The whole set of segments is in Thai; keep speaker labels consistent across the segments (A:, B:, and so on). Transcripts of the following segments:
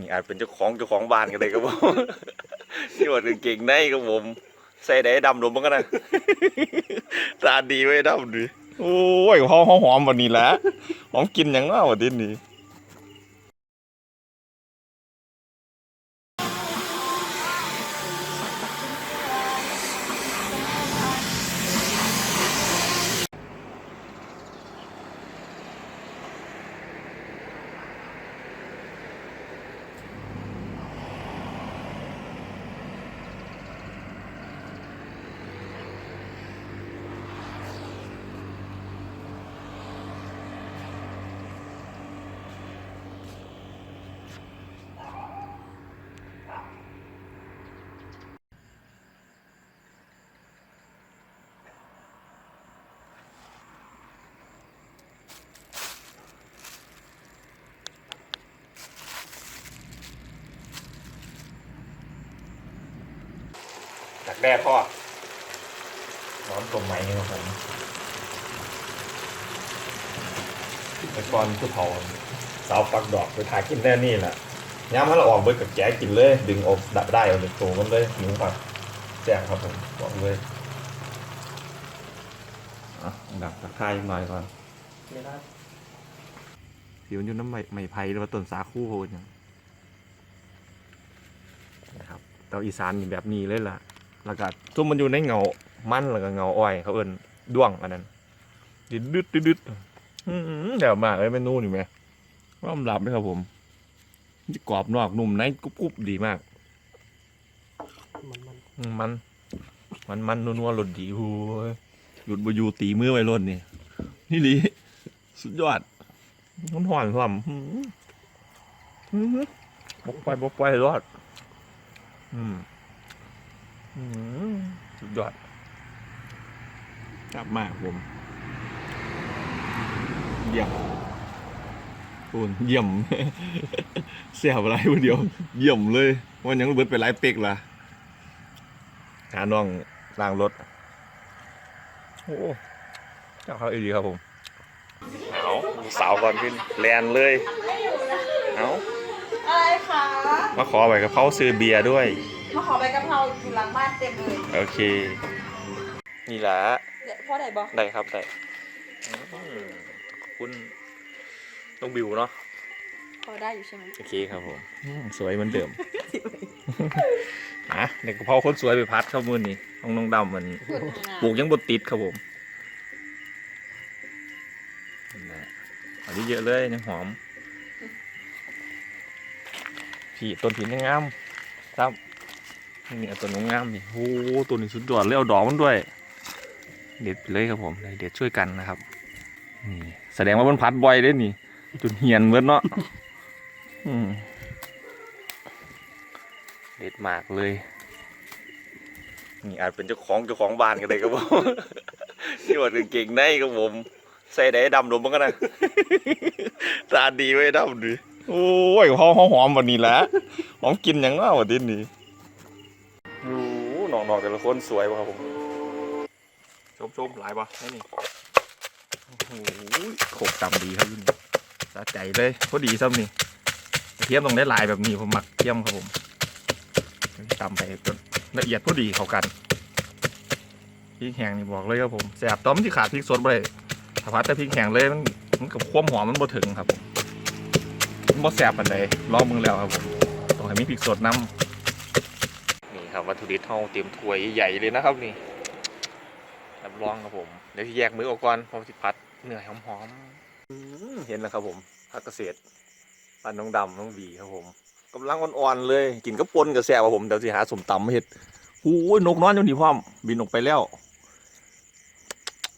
A: นี่อาจเป็นเจ้าของเจ้าของบ้านกันเลยครับผม นี่ว่าเก่งๆในครับผม ใส่ได้ดำลมมันก็นะตาดีไว้ดำดิโอ้ยห้องหอมวันนี้แหละหอมกินอย่างน่าวันนี้จ แด้พ่อร้อนตรงไหมครับผมแต่ก่อนผู้เฒ่าสาวฟักดอกไปถ่ายกินแน่นี่แหละย้ำให้เราออกเบิดกับแกะกินเลย ดึงออกดับได้เอาเด็กโตมันเลยหนูผักแซ่บครับผมบอกเลยอะดับตะไคร้หน่อยก่อน
B: ไม่ได้
A: ผิวอยู่น้ำไม้ไม้ไผ่หรือว่าต้นสาคูโหดอย่างนะครับเตาอีสานนี่แบบนี้เลยล่ะ แล้วก็ทุ่มมันอยู่ในเงามันแล้วก็เงาอ้อย เขาเอิ้นด้วงอันนั้นดิดดึดดึดดึดอื้อหือเดี๋ยวมากเลยเมนูนี่ไหมร่อมหลับเลยครับผมจะกรอบนอกนุ่มในกรุบกรุบดีมาก
B: มันมัน
A: อืมมัน มันมันนัวๆหล่นดีโอ้ยหยุดบอยู่ตีมือไว้ล่นนี่นี่ดีสุดยอดมันหวานความอื้อหืออื้อหือบกไปบกไปรอด อืม สุดยอดกลับมากผม เยี่ยมคุณเยี่ยมเสียบอะไรคนเดียว เยี่ยมเลยวันยังเบิดไปหลายเป็กละหาน้องล้างรถ โอ้เจ้าเขาอีดีครับผม เอาสาวก่อนขึ้นแลนเลย เอา
C: อะไรคะ
A: มาขอใบกระเพราซื้อเบียร์ด้วย
C: มาขอใบกะเพราอยู่หลังบ้านเต็มเลย
A: โอเค นี่แหละ
C: เดี๋ยวพ่อไหนบอก
A: ได้ครับได้อืมขอบคุณต้องบิวเนาะ
C: พอได้อยู่ใช่ไหม
A: โอเคครับผมอืมสวยเหมือนเดิมอะเด็กกระเพราคนสวยไปพัดเข้ามือนี่น้องน้องดำมันปลูกยังบดติดครับผมนั่นแหละเอาเยอะๆเลยยังหอมพี่ต้นผินยังงามครับ นี่เอาต้นงงามนี่โอ้ตัวนี้สุดยอดเลยเอาดอกมันด้วย เด็ดไปเลยครับผมเด็ดช่วยกันนะครับนี่แสดงว่ามันพัดบ่อยเด้นี่จนเหียนเหมือนเนาะอืมเด็ดมากเลยนี่อาจเป็นเจ้าของเจ้าของบ้านกันเลยครับผมที่ว่าเก่งๆในครับผมใส่ได้ดำลมมันก็นะตาดีไว้ดำดิโอ้ยหอมหอมวันนี้แหละหอมกินอย่างน่าวันนี้ องๆแต่ละคนสวยว่ะครับผมชมชมหลายปะนี่นี่โอ้โหโขกตำดีครับยุ่นสะใจเลยพอดีซ้ำนี่กระเทียมต้องได้หลายแบบนี้ผมหมักเทียมครับผมตำไปจนละเอียดพอดีเข้ากันพริกแห้งนี่บอกเลยครับผมแสบต้อมที่ขาดพริกสดไปเลยถ้าพัดแต่พริกแห้งเลยมันมันกับความหอมมันบ่ถึงครับผมมันบ่แสบปันใดลองมึงแล้วครับผมต้องให้มีพริกสดน้ำ นี่ครับวัตถุดิบเท่าเตรียมถ้วยใหญ่เลยนะครับนี่รับรองครับผมเดี๋ยวที่แยกมือออกก่อนพราะสิพัดเหนื่อยหอมๆอืมเห็นแล้วครับผมพักเกษตรปันน้องดำน้องบีครับผมกำลังอ่อนๆเลยกินกระปนกระแซวครับผมเดี๋ยวสิหาสมตำมาเห็ดหูยนกน้อยอยู่นี่พร้อมบินออกไปแล้ว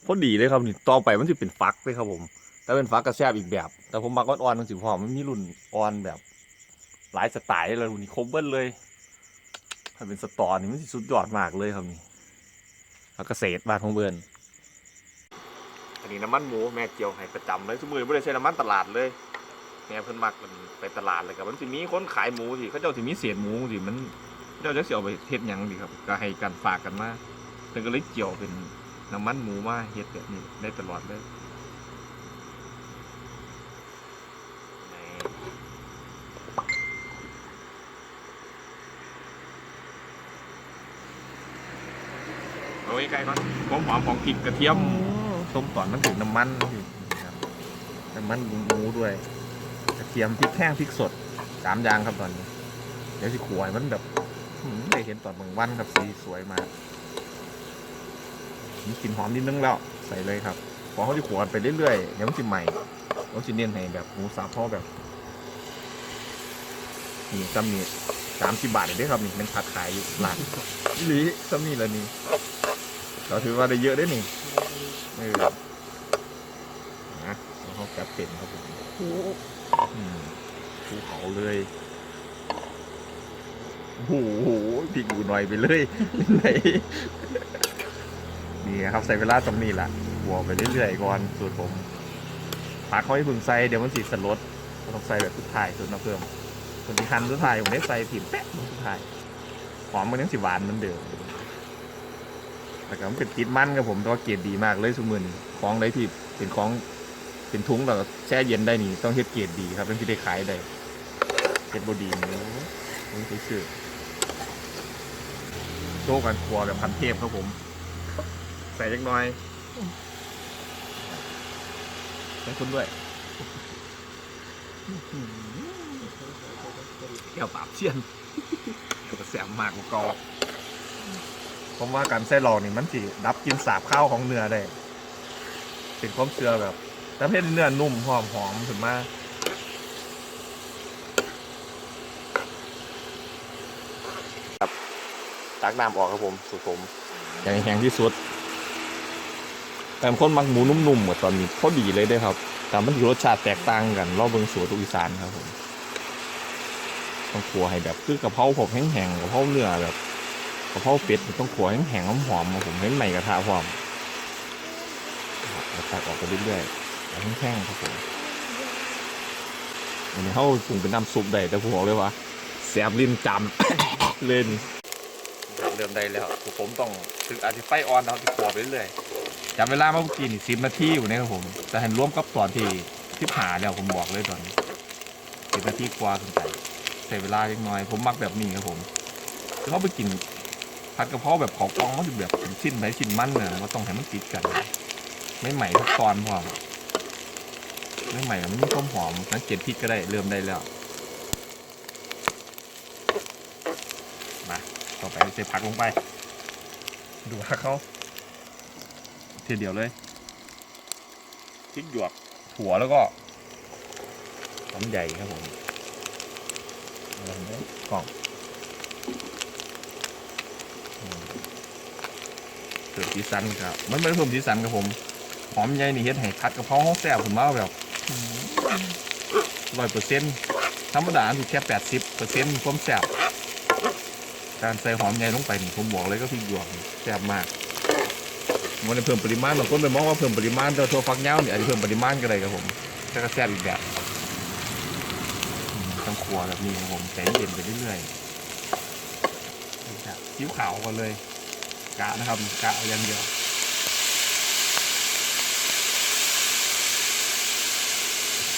A: พอดีเลยครับนี่ต่อไปมันจะเป็นฟักเลยครับผมแต่เป็นฟักกระแซบอีกแบบ แต่ผมมักอ่อนๆมันสิพร้อมมันมีรุ่นอ่อนแบบ หลายสไตล์เลยรุ่นนี้ครบเบิ้ลเลย ถ้าเป็นสตอนี่มันสุดยอดมากเลยครับนี่ผักเกษตรบ้านของเบิร์นอันนี้น้ำมันหมูแม่เจียวให้ประจำเลยทุกมือไม่ได้ใช้น้ำมันตลาดเลยแม่เพิ่นมักมันไปตลาดเลยครับมันสิมีคนขายหมูสิเขาเจ้าสิมีเศษหมูสิมันเจ้าจะเสียเอาไปเฮ็ดหยังดีครับก็ให้กันฝากกันมาเพิ่นก็เลยเกี่ยวเป็นน้ำมันหมูมาเฮ็ดแบบนี้ได้ตลอดเลย ใกล้ๆก่อนความหอมของพริกกระเทียมต้มตอนมันถึงน้ำมันอยู่ครับน้ำมันหมูด้วย กระเทียมพริกแห้งพริกสดสามอย่างครับตอนนี้ เดี๋ยวสิขวายมันแบบหืมได้เห็นตอนบางวันครับสีสวยมากมีกลิ่นหอมนิดนึงแล้วใส่เลยครับพอเขาจะขวานไปเรื่อยๆเดี๋ยวมันจะใหม่เราจะเน้นให้แบบหมูสับเพราะแบบนี่จำนี่สามสิบบาทเลยเด้อครับนี่เป็นผัดขายอยู่ร้านอีหลีซ้ำนี่ละนี่ เราถือว่าได้เยอะได้อนี่เออนะแล้วเขาจัดเต็มครับผมภูเขาเลยโอ้โหพริกอูหน่อยไปเลยไหนนี่ครับใส่เวลาตรงนี้แหละบัวไปเรื่อยๆก่อนสูตรผมผักเขาให้พึ่งใส่เดี๋ยวมันสีสลดก็ต้องใส่แบบสุดท้ายสุดนะเพิ่มส่วนที่หั่นสุดท้ายผมได้ใส่ถิ่มแป๊ะสุดท้ายหอมมันยังสิหวานเหมือนเดิม แต่ก็มันเป็นติดมันครับผมแต่ว่าเกรดดีมากเลยสมุนของได้ที่เป็นของเป็นทุงแล้วแช่เย็นได้นี่ต้องเฮ็ดเกรดดีครับต้องที่ได้ขายได้เฮ็ดบดีนี่ต้องใช้ชื่อโชว์กันครัวแบบพันเทพครับผม ใส่เล็กน้อยใส่คุณด้วยแก้วปราบเชียนแสมากกว่ากอ ผมว่าการใส่หลอกนี่มันสิดับกลินสาบข้าวของเนื้อได้เป็นความเชื่อแบบแต่เพศเนื้อนุ่มหอมหอมถึงมากครับตักน้ำออกครับผมสูตรผมอย่างแห้งที่สุดแต่คนมักหมูนุ่มๆเหมือนตอนนี้พอดีเลยเด้วยครับ แต่มันรสชาติแตกต่างกันรอบเบิงสูตรทุกอีสานครับผมต้องขัวให้แบบคือกะเพราผมแห้งๆกะเพราเนื้อแบบ กะเพราเป็ดต้องขัวแห้งหอมๆผมให้ใหม่กระทะหอมแตักออกไปเรื่อยๆแห้งๆครับผมอันนี้เขาปรุงเป็นน้ำซุปได้แต่ผมบอกเลยว่าแสบลิ้นจำเล่นเริ่มได้แล้วผมต้องถึงอาจจะไฟออนเราจะขวไปเรื่อยๆจำเวลาเมื่อกี้นี่สิบนาทีอยู่นะครับผมแต่เห็นร่วมกับตอนที่ที่ผ่าแล้วผมบอกเลยตอนนี้สิบนาทีกว่าขึ้นไปใช้เวลาเล็กน้อย ผมมักแบบนี้ครับผมคือเขาไปกิน ผัดกระเพราแบบขอกองมันจะแบบเป็นชิ้นไหนชิ้นมันเนี่ยว่าต้องให้มันติดกัน ไม่ใหม่ทุกตอนพอไม่ใหม่มันมีความหอมสังเกตพริกก็ได้เริ่มได้แล้วมาต่อไปใส่ผักลงไป ดูผักเขาทีเดียวเลยพริกหยวกถั่วแล้วก็หอมใหญ่ครับผมกล่องอืม เกิดสีสันครับ มันไม่ได้เพิ่มสีสันครับผม หอมใหญ่นี่เฮ็ดให้คัดกระเพราห้องแซ่บผมว่าแบบร้อยเปอร์เซ็นต์ธรรมดาอยู่แค่แปดสิบเปอร์เซ็นต์ความแซ่บการใส่หอมใหญ่ลงไปนี่ผมบอกเลยก็พริกหยวกนี่แซ่บมากมันเพิ่มปริมาณบางคนไปมองว่าเพิ่มปริมาณแต่ทั่วฟักยาวนี่อาจจะเพิ่มปริมาณก็ได้ครับผมแต่ก็แซ่บอีกแบบต้องครัวแบบนี้ครับผมใจเย็นไปเรื่อยๆนี่ครับคิ้วขาวกันเลย กะนะครับกะอย่างเดียว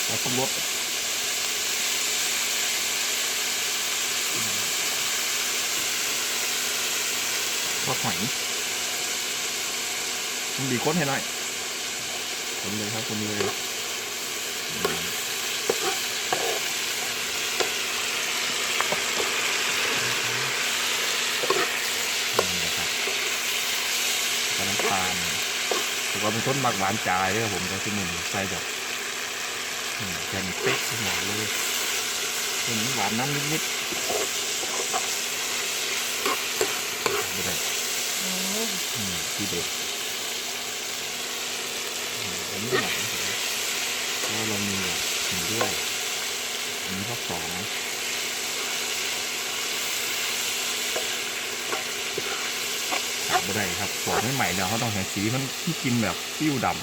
A: แล้วต้องลดทอดหอยมันดีค้นให้หน่อยคนเลยครับคนเลยอืมนี่นะครับแล้วก็น้ำตาลถือว่า เป็นต้นหมักหวานจ่ายครับผมจะที่มุนใส่แบบแผ่นเป๊กหวานเลยตัวนี้หวานน้ำนิดๆไม่ได้ที่เด็ดอันนี้หวานสุดเลยเพราะว่าเรามีแบบหนึ่งด้วยอันนี้ข้อสอง ขาดไม่ได้ครับขวดไม่ใหม่แล้วเขาต้องแห่สีมันที่กินแบบซิ่วดำ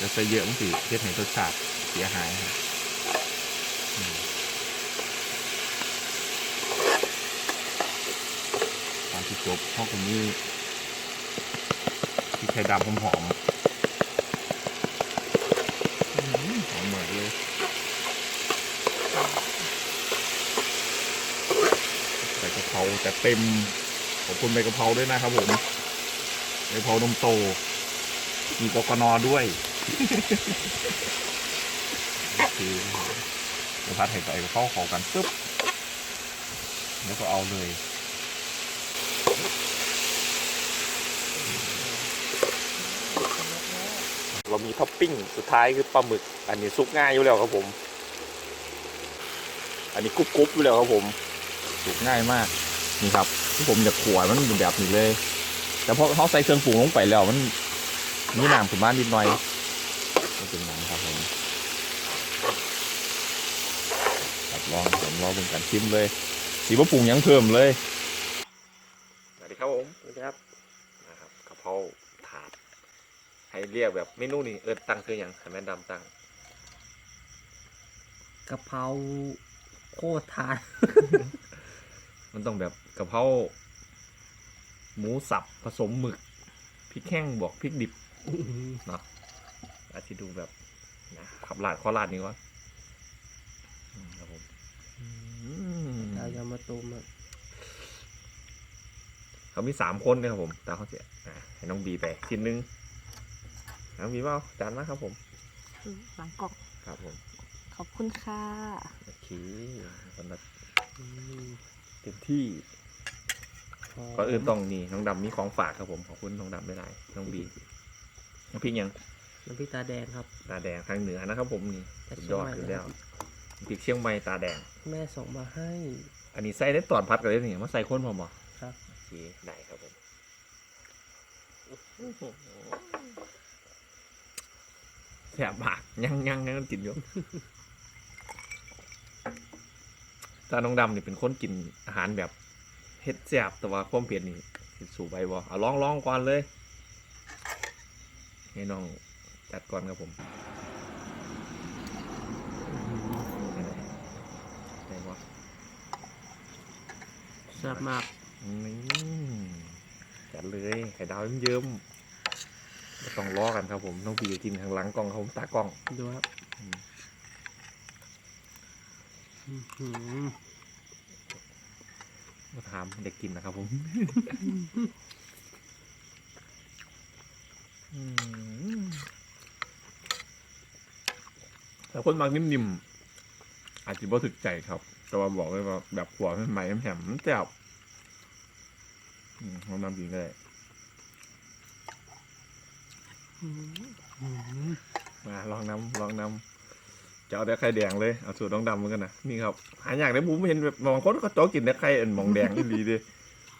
A: จะใส่เยอะมันสิเฮ็ดให้รสชาติเสียหายครับตอนที่จบห้องคนนี้ที่ไข่ดำหอมๆอื้อหือหอมเหมือนเลยใส่กะ เพราแต่เต็ม ขอบคุณใบกะเพราด้วยนะครับผมใบกะเพรานมโตมีกกนอด้วยโอเคเดี๋ยวพัดให้ใส่เข้าเขอกันปึ๊บแล้วก็เอาเลยเรามีท็อปปิ้งสุดท้ายคือปลาหมึก อันนี้ซุกง่ายอยู่แล้วครับผม อันนี้กรุบกรุบอยู่แล้วครับผม สุกง่ายมากนี่ครับที่ผมอยากขวดมันเป็นแบบนี้เลย แต่พอเขาใส่เครื่องปรุงลงไปแล้วมันมีน้ำขึ้นมานิดหน่อยก็เป็นน้ำครับผมครับลองผมลองเป็นการชิมเลยสีว่าปรุงหยังเพิ่มเลยสวัสดีครับผม
B: นะครับ
A: นะครับกะเพราถาดให้เรียกแบบเมนูนี้เออตั้งคืออย่างให้แม่ดำตั้ง
B: กะเพราโคตรทาน
A: มันต้องแบบกะเพราหมูสับผสมหมึกพริกแห้งบวกพริกดิบเนาะอาจจะดูแบบนะขับลาดข้อลาดนี้วะอืมครับผมอืม
B: เรายามาตูมอะ
A: เขามีสามคนนะครับผมตามเขาเสียอะให้น้องบีไปชิ้นหนึงน้องบีว่าจานมาครับผม
C: หลังกล่อง
A: ครับผม
C: ขอบคุณค่ะ
A: โอเคสำหรับ
B: อืม
A: เต็มที่
B: หม
A: ก่อนอื่นต้องนี่น้องดำมีของฝากครับผมขอบคุณน้องดำไม่ได้น้องบีน้ำพริกยัง
B: น้ำพริกตาแดงครับ
A: ตาแดงทางเหนือนะครับ ผมนี่
B: จาก
A: สุดยอด
B: เชี
A: อยู่
B: งใหม่
A: แล้ว
B: นะครับ
A: พริกเชียงใหม่ตาแดง
B: แม่ส่งมาให้
A: อันนี้ใส่ได้ตอนพัดกันเลยนี่มาใส่ข้นพอมอ
B: ครับ
A: โอเคได้ครับผมแสบปากยังยังยังกินอยู่ ตาน้องดำนี่เป็นคนกินอาหารแบบเฮ็ดแสบแต่ว่าความเปลี่ยนนี่สิสู่ไปบ่เอาลองลองก่อนเลย ให้น้องจัดก่อนครับผมได้บ่
B: แซ่บมาก
A: นี่จัดเลยไข่ดาวเยิ้มๆไม่ต้องล้อกันครับผม น้องพีจะกินข้างหลังกล้องครับผมตากล้อง
B: ดูครับ
A: อื ม
B: อื้อหือ
A: มาถามเด็กกินนะครับผมอืมแต่คนมักนิ่มๆ อาจจะบ่ถึกใจครับ แต่ว่าบอกเลยว่าแบบหัวมันใหม่แหมๆแจ่บอืมลองนำกินก็ได้
B: อื้อหือ
A: มาลองนำลองนำ จะเอาแต่ไข่แดงเลยเอาสูตรน้องดำเหมือนกันนะนี่ครับหาอย่างได้ผมเห็นแบบบางคนก็จ้อกินแต่ไข่เอ็นหมองแดงที่ดีดิ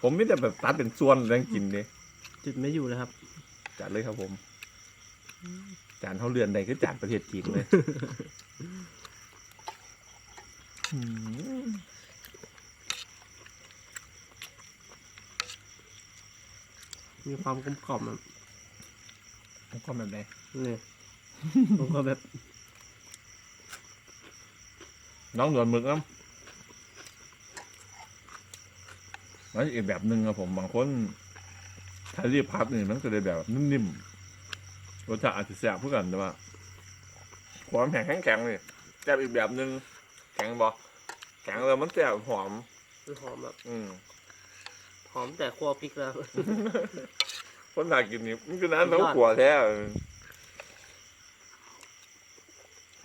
A: ผมไม่แต่แบบตัดเป็นส่วนแล้วกินดิ
B: จุดไม่อยู่เลยครับ
A: จัดเลยครับผม จานเท่าเรือนใดก็จานประเทศจีนเลยอืม
B: มีความกลมกล่อมอะ
A: ผมก็แบบไหน
B: นี่ผมก็แบบ
A: น้องหนวดหมึกน้ำแล้วอีกแบบหนึ่งครับผมบางคนถ้ารีบพับนี่มันก็เลยแบบนิ่มๆรสชาติอาจจะแซ่บเพื่อกันแต่ว่าความแข็งแข็งๆนี่แซ่บอีกแบบหนึ่งแข็งบอแข็งแล้วมันแซ่บหอม
B: มันหอมแบบ
A: อืม
B: หอมแต่คั่วพริกแล้ว
A: คนหากินนี่มันคือน้ำน้ำขัวแท้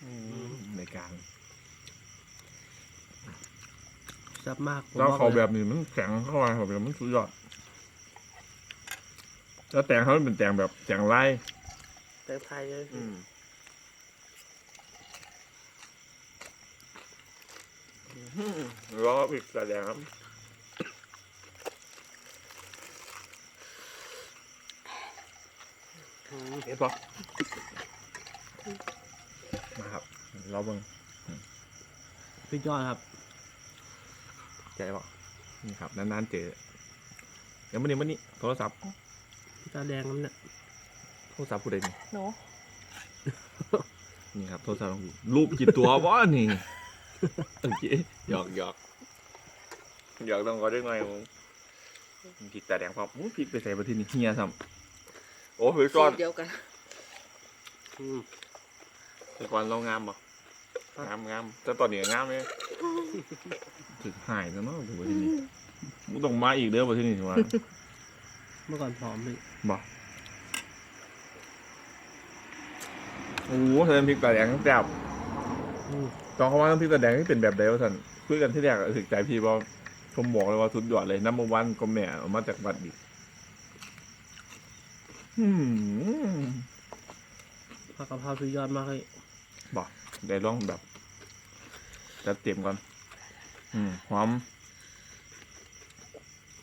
A: อืมในการ
B: แซ่บมากผม
A: แล้ว
B: บอก
A: เขา
B: ลย
A: แบบนี้มันแข็งเข้าไปเขาแบบมันสุดยอดแล้วแตงเขาเป็นแตงแบบแตงไร่
B: แตงไทยเลย
A: อืมร้ออีกแต่แดงครับ
B: อืม
A: เห็นปะมาครับ เราเบิ่ง
B: สุดยอดครับ
A: ใจปะนี่ครับนานๆเจอเดี๋ยวมันนี่มันนี่โทรศัพท์
B: พริกตาแดงนั่นเนี่ย
A: โทรศัพท์ผู้ใดนี่
C: หนู
A: นี่ครับโทรศัพท์ของพี่รูปกี่ตัววะนี่โอเคหยอกหยอกหยอกต้องขอได้ไงผมพริกตาแดงพร้อมอู้พริกไปใส่ประเทศนี้เฮียซ้ำโอ้เฮ้ยก้อน
C: สูตรเดียวกัน
B: อืม
A: แต่ก่อนเรางามปะงามงามแต่ตอนนี้งามเลย ถึงหายแล้วเนาะถือว่าที่นี่มึงต้องมาอีกเด้อมาที่นี่สิวะ
B: เมื่อก่อนผอมพี่
A: บอกโอ้โหเธอน้ำพริกตาแดงแซ่บ
B: อืม
A: ตอนเขาว่าน้ำพริกตาแดงที่เป็นแบบใดวะท่านคุยกันที่แรกอะถึกใจพี่บอกผมบอกเลยว่าสุดยอดเลยน้ำมันวันก็แม่เอามาจากวัดดิอืม
B: ผักกะเพราสุดยอดมากเลย
A: บอกได้ลองแบบจัดเต็มก่อน อืมหอม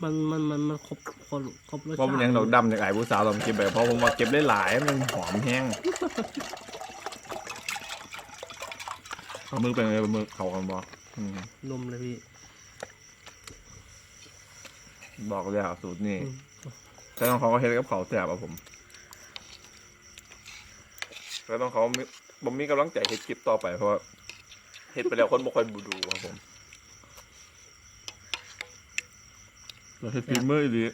B: มันมันมันมันครบครบครบรส
A: เพราะมัน
B: ชาติ
A: ยังดอกดำจากไอ้ผู้สาวตอนเก็บไปเพราะผมว่าเก็บได้หลายมันหอมแห้งเอามือเป็นไงมือเขากันบอกอืม
B: นมเลยพี่
A: บอกเลยอะสูตรนี่
B: อืม
A: แต่ต้องเขาก็เฮ็ดกับเขาวแซ่บอะผมแล้วต้องเขามีผมมีกำลังใจเฮ็ดคลิปต่อไปเพราะว่าเฮ็ดไปแล้วคนบ่ค่อยดูครับผม เราเฮ็ดฟีมือดี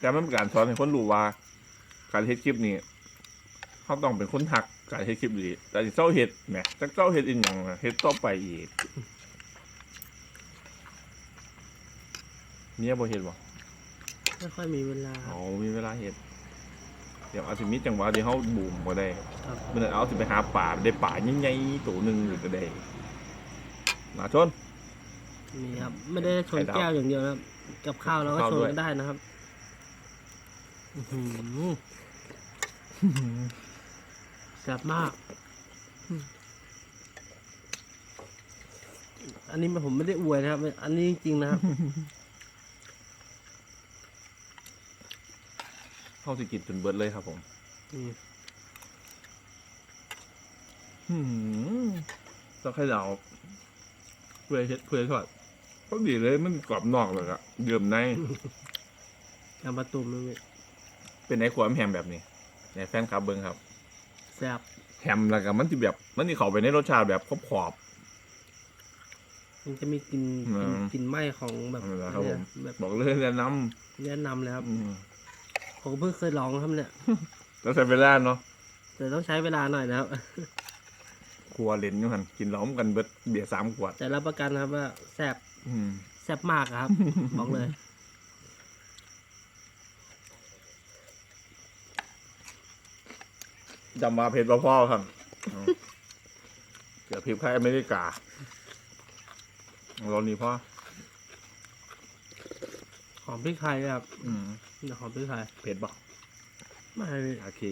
A: แต่มันเป็นการสอนให้คนรู้ว่า การเฮ็ดคลิปนี่เขาต้องเป็นคนหักการเฮ็ดคลิปดีแต่สิเจ้าเฮ็ดแหมจักเจ้าเฮ็ดอีหยังอะเฮ็ดต่อไปอีกเนี่ยบ่เฮ็ดบ่
B: ไม่ค่อยมีเวลา
A: อ๋อมีเวลาเห็ดเดี๋ยวอาจจะมีจังหวะที่เขาบูมก็ได้
B: ครับ
A: เมื่อนั้นเอาสิไปหาป่าได้ป่าใหญ่ๆตัวหนึ่งหรือก็ได้มาชน
B: มีครับ ไม่ได้ชน
A: ไข่ดาว
B: แก้วอย่างเดียวนะครับ กับข้าวเราก็
A: ข้าว
B: ชน
A: ด้วย
B: กันได้นะครับอื้อหือแซ่บมากอืมอันนี้ผมไม่ได้อวยนะครับ อันนี้จริงๆนะครับ
A: เข้าสิกินจนเบิดเลยครับผม
B: นี่
A: หืมต้องให้เราเพื่อเฮ็ดเพื่อทอด ก็ดีเลยมันกรอบนอกเลยอะเดิมใน
B: ยำปลาตุ่มนี่
A: เป็นไอ้ขวามแฮมแบบนี้ในแฟนคลับเบิ้งครับ
B: แซ่บ
A: แฮมแล้วก็มันที่แบบมันที่เข้าไปในรสชาติแบบขอบ
B: มันจะมีกลิ่น
A: อื
B: กลิ่น
A: ม
B: กลิ่นไหม้ของแบบ
A: นั่นแหละครับผม
B: แบบ
A: ๆบอกเลยแนะน
B: แนะนำเลยครับำ
A: อืม
B: ผมก็เพิ่งเคยลองครับเนี่ย
A: แล้วใส่เวลาเนาะ
B: แต่ต้องใช้เวลาหน่อยนะครับ
A: ครัวเลนอยู่หันกินล้อมกันเบิดเบียร์สามขวด
B: แต่รับประกันนะครับว่าแซ่บ
A: อืม
B: แซ่บมากอะครับ บอกเลย
A: จำมาเพชรพ่อครับอืมเกือบพริบไทยอเมริกาเรานี่พ่อ
B: หอมพริกไทยครับ
A: อืม
B: เดี๋ยวหอมพริกไทย
A: เผ็ดบอก
B: ไม่
A: โอเค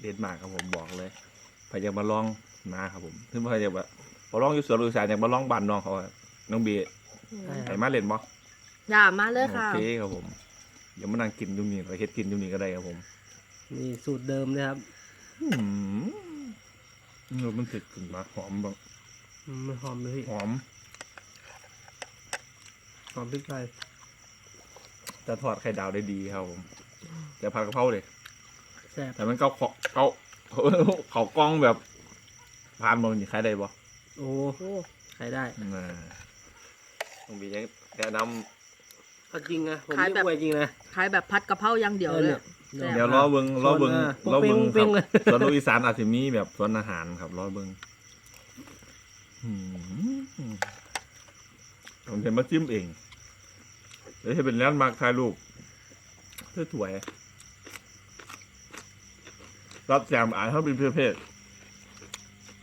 A: เด็ดมากครับผมบอกเลยพยายามมาลองมาครับผมถึงพยายามแบบ มาลองอยู่สวนลูกชายอยากมาลองบ้านน้องเขาอะน้องเบียร์
B: ใช่ค
A: ไห้
B: รับ
A: มาเล่นบ่
C: อย่ามาเลยค่ะ
A: โอเคครับผมเดี๋ยวมานั่งกินตรงนี้ก็เฮ็ดกินตรงนี้ก็ได้ครับผม
B: นี่สูตรเดิมเลยครับ
A: อืมเออมันเผ็ดขึ้นมาหอมแบบ
B: อืมมันหอมเลยพี่
A: หอม
B: หอมพริกไทย
A: จะทอดไข่ดาวได้ดีครับผมแต่ผัดกะเพราเลย
B: แซ่บ
A: แต่มันเกาเขาเกาเขากล้องแบบผ่านมันนี่ใครได้บ่
B: โอ้ใช้ได้
A: น่าต้องมีแนะน
B: เอาจริงนะผม
C: ขาย
B: ไม่
C: แบบ
B: อวยจริงนะ
C: ขายแบบพัดกะเพราอย่างเดียวเลย
B: เออำนี่
A: เดี๋ยวรอเบิงรอเบิง
B: ส่วน
A: รอเบิง
B: เปิ้ง
A: ค
B: เปิ้
A: รับ
B: งเลย
A: ส่วนลูกอีสานอาจจะมีแบบสวนอาหารครับรอเบิงอืมผมจะมาจิ้มเองเดี๋ยวให้เป็นแลนด์มาร์คถ่ายรูปเพื่อถวยรับแจมอ่านเขาเป็นประเภท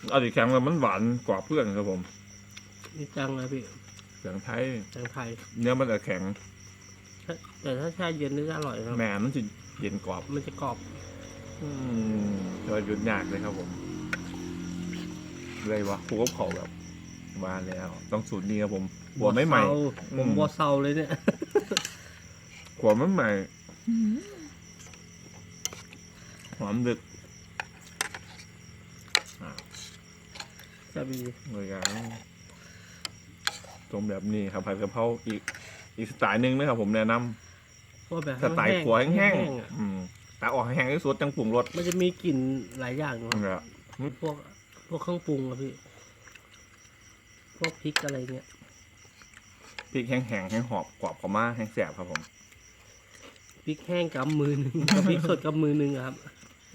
A: เอาดีแข็งแล้วมันหวานกว่าเพื่อนครับผม
B: นี่จังเลยพี่
A: เสียงไทย
B: แตงไทย
A: เนื้อมันจะแข็ง
B: ถ้าแต่ถ้าแช่เย็นนี่จะอร่อยครับ
A: แหมมันจะเย็นกรอบ
B: มันจะกรอบ
A: อืมแต่ว่าหยุดยากเลยครับผมเลยวะครูก็เขาแบบมาแล้ว ต้องสูตรนี้ครับผมหัวไม่ใหม่
B: เซาผม
A: อืม
B: บัวเซาเลยเนี่ย
A: หัวไม่ใหม่หอมดึกอ่า
B: จะมี
A: เลยกันตรงแบบนี้ครับผัดกะเพราอีก อีกสไตล์หนึ่งนะครับผมแนะน
B: พวกแบบำ
A: สไตล์ขัวแห้ง
B: ๆอะ
A: ๆอืมตาออกแห้งที่สุดจังปรุงรส
B: มันจะมีกลิ่นหลายอย่างอยู่ครับ
A: นี่แหละ
B: พวกพวกเครื่องปรุงอะพี่ พวกพริกอะไรเงี้ย
A: พริกแห้งๆแห้งหอบกรอบขอมาแห้งแสบครับผม
B: พริกแห้งกำมือหนึ่ง กับพริกสดกำมือหนึ่งอะครับ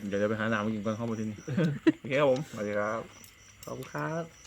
A: เดี๋ยวจะไปหาน้ำมากินก่อนเข้ามาที่นี่โอเคครับผมสวัสดีครับ
B: ขอบคุณครับ